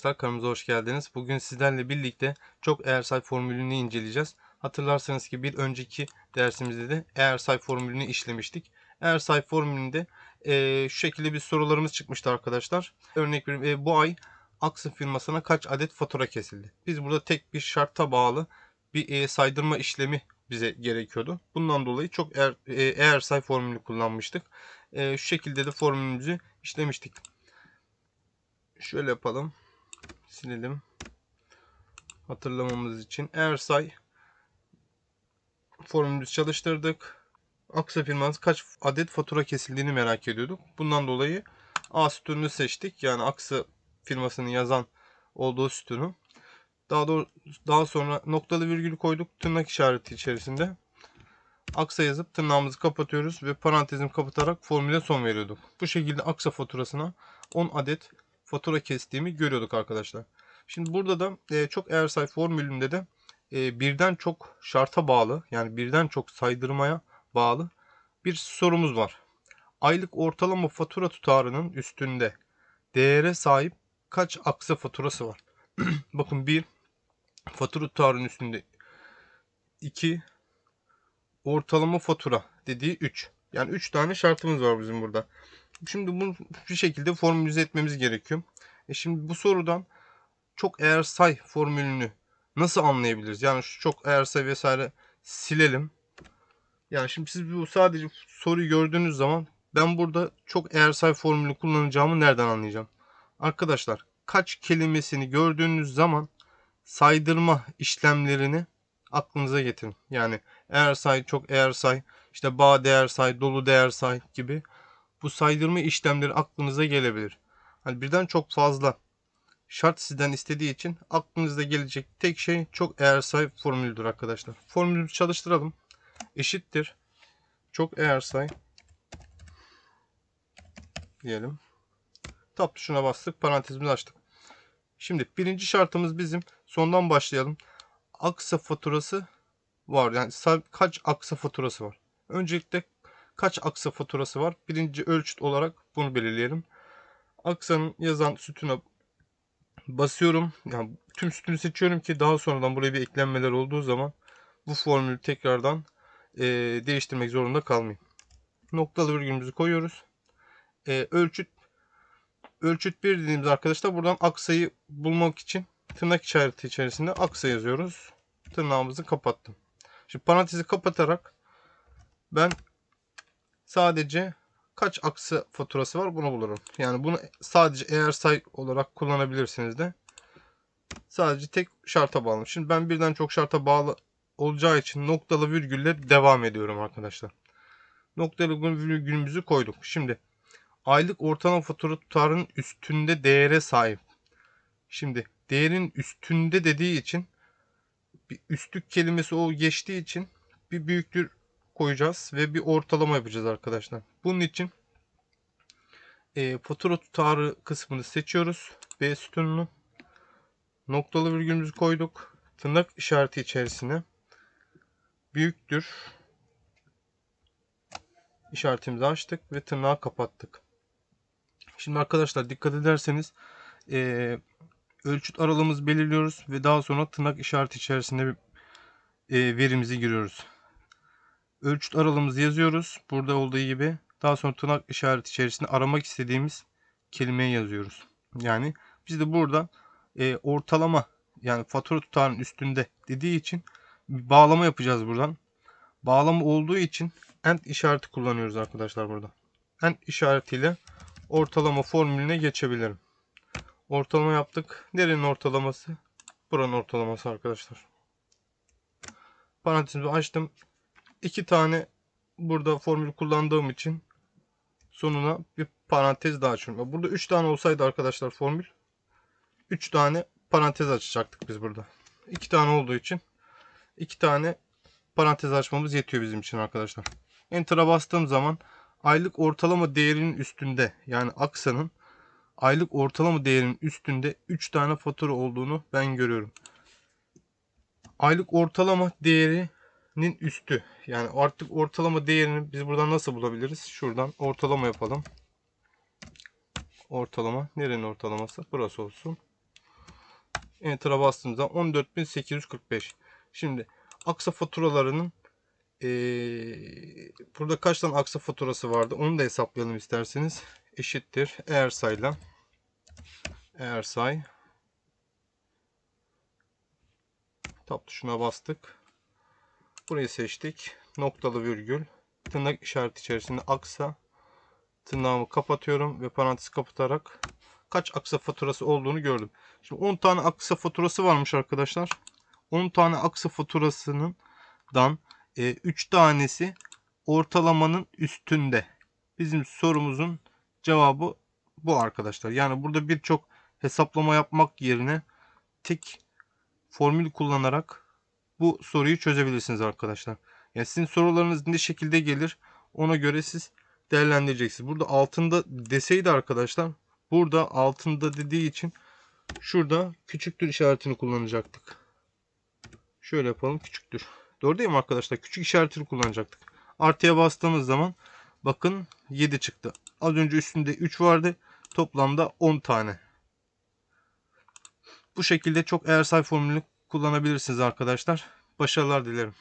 arkadaşlar kanalımıza hoş geldiniz. Bugün sizlerle birlikte çok eğer say formülünü inceleyeceğiz. Hatırlarsanız ki bir önceki dersimizde de eğer say formülünü işlemiştik. Eğer say formülünde e, şu şekilde bir sorularımız çıkmıştı arkadaşlar. Örnek veriyorum e, bu ay Aksı firmasına kaç adet fatura kesildi? Biz burada tek bir şarta bağlı bir e, saydırma işlemi bize gerekiyordu. Bundan dolayı çok eğer, e, eğer say formülünü kullanmıştık. E, şu şekilde de formülümüzü işlemiştik. Şöyle yapalım. Silelim. Hatırlamamız için. Eğer say formülümüzü çalıştırdık. Aksa firmanız kaç adet fatura kesildiğini merak ediyorduk. Bundan dolayı A sütununu seçtik. Yani Aksa firmasının yazan olduğu sütunu. Daha doğru, daha sonra noktalı virgül koyduk tırnak işareti içerisinde. Aksa yazıp tırnağımızı kapatıyoruz ve parantezimi kapatarak formüle son veriyorduk. Bu şekilde aksa faturasına 10 adet fatura kestiğimi görüyorduk arkadaşlar. Şimdi burada da e, çok eğer say formülünde de e, birden çok şarta bağlı yani birden çok saydırmaya bağlı bir sorumuz var. Aylık ortalama fatura tutarının üstünde değere sahip kaç aksa faturası var? Bakın bir fatura tutarının üstünde 2 ortalama fatura dediği 3. Yani 3 tane şartımız var bizim burada. Şimdi bunu bir şekilde formülize etmemiz gerekiyor. E şimdi bu sorudan çok eğer say formülünü nasıl anlayabiliriz? Yani şu çok eğer say vesaire silelim. Yani şimdi siz bu sadece soruyu gördüğünüz zaman ben burada çok eğer say formülünü kullanacağımı nereden anlayacağım? Arkadaşlar kaç kelimesini gördüğünüz zaman saydırma işlemlerini aklınıza getirin. Yani eğer say, çok eğer say, işte bağ değer say, dolu değer say gibi bu saydırma işlemleri aklınıza gelebilir. Hani birden çok fazla şart sizden istediği için aklınızda gelecek tek şey çok eğer say formülüdür arkadaşlar. Formülümüzü çalıştıralım. Eşittir. Çok eğer say diyelim. Tab tuşuna bastık. Parantezimizi açtık. Şimdi birinci şartımız bizim. Sondan başlayalım. Aksa faturası var. Yani kaç aksa faturası var? Öncelikle kaç aksa faturası var? Birinci ölçüt olarak bunu belirleyelim. Aksanın yazan sütuna basıyorum. Yani tüm sütünü seçiyorum ki daha sonradan buraya bir eklenmeler olduğu zaman bu formülü tekrardan e, değiştirmek zorunda kalmayayım. Noktalı virgülümüzü koyuyoruz. E, ölçüt ölçüt 1 dediğimiz arkadaşlar buradan aksayı bulmak için tırnak işareti içerisinde aksa yazıyoruz. Tırnağımızı kapattım. Şimdi parantezi kapatarak ben sadece kaç aksı faturası var bunu bulurum. Yani bunu sadece eğer say olarak kullanabilirsiniz de. Sadece tek şarta bağlı. Şimdi ben birden çok şarta bağlı olacağı için noktalı virgülle devam ediyorum arkadaşlar. Noktalı virgülümüzü koyduk. Şimdi aylık ortalama fatura tutarının üstünde değere sahip. Şimdi değerin üstünde dediği için bir üstlük kelimesi o geçtiği için bir büyüktür koyacağız ve bir ortalama yapacağız arkadaşlar. Bunun için e, fatura tutarı kısmını seçiyoruz. B sütununu noktalı virgülümüzü koyduk. Tırnak işareti içerisine büyüktür işaretimizi açtık ve tırnağı kapattık. Şimdi arkadaşlar dikkat ederseniz e, ölçüt aralığımızı belirliyoruz ve daha sonra tırnak işareti içerisinde e, verimizi giriyoruz. Ölçüt aralığımızı yazıyoruz. Burada olduğu gibi. Daha sonra tırnak işareti içerisinde aramak istediğimiz kelimeyi yazıyoruz. Yani biz de burada e, ortalama yani fatura tutarının üstünde dediği için bir bağlama yapacağız buradan. Bağlama olduğu için end işareti kullanıyoruz arkadaşlar burada. End işaretiyle ortalama formülüne geçebilirim. Ortalama yaptık. Nerenin ortalaması? Buranın ortalaması arkadaşlar. Parantezimi açtım. İki tane burada formül kullandığım için sonuna bir parantez daha açıyorum. Burada üç tane olsaydı arkadaşlar formül üç tane parantez açacaktık biz burada. İki tane olduğu için iki tane parantez açmamız yetiyor bizim için arkadaşlar. Enter'a bastığım zaman aylık ortalama değerinin üstünde yani aksanın aylık ortalama değerinin üstünde 3 tane fatura olduğunu ben görüyorum. Aylık ortalama değerinin üstü. Yani artık ortalama değerini biz buradan nasıl bulabiliriz? Şuradan ortalama yapalım. Ortalama. Nerenin ortalaması? Burası olsun. Enter'a bastığımız zaman 14.845. Şimdi aksa faturalarının eee, burada kaç tane aksa faturası vardı onu da hesaplayalım isterseniz. Eşittir eğer sayla eğer say tab tuşuna bastık. Burayı seçtik. Noktalı virgül tırnak işareti içerisinde aksa tırnağımı kapatıyorum ve parantez kapatarak kaç aksa faturası olduğunu gördüm. Şimdi 10 tane aksa faturası varmış arkadaşlar. 10 tane aksa faturasının dan 3 tanesi ortalamanın üstünde. Bizim sorumuzun cevabı bu arkadaşlar. Yani burada birçok hesaplama yapmak yerine tek formül kullanarak bu soruyu çözebilirsiniz arkadaşlar. Yani sizin sorularınız ne şekilde gelir ona göre siz değerlendireceksiniz. Burada altında deseydi arkadaşlar burada altında dediği için şurada küçüktür işaretini kullanacaktık. Şöyle yapalım küçüktür. Doğru değil mi arkadaşlar? Küçük işaretini kullanacaktık. Artıya bastığımız zaman bakın 7 çıktı. Az önce üstünde 3 vardı. Toplamda 10 tane. Bu şekilde çok eğer say formülünü kullanabilirsiniz arkadaşlar. Başarılar dilerim.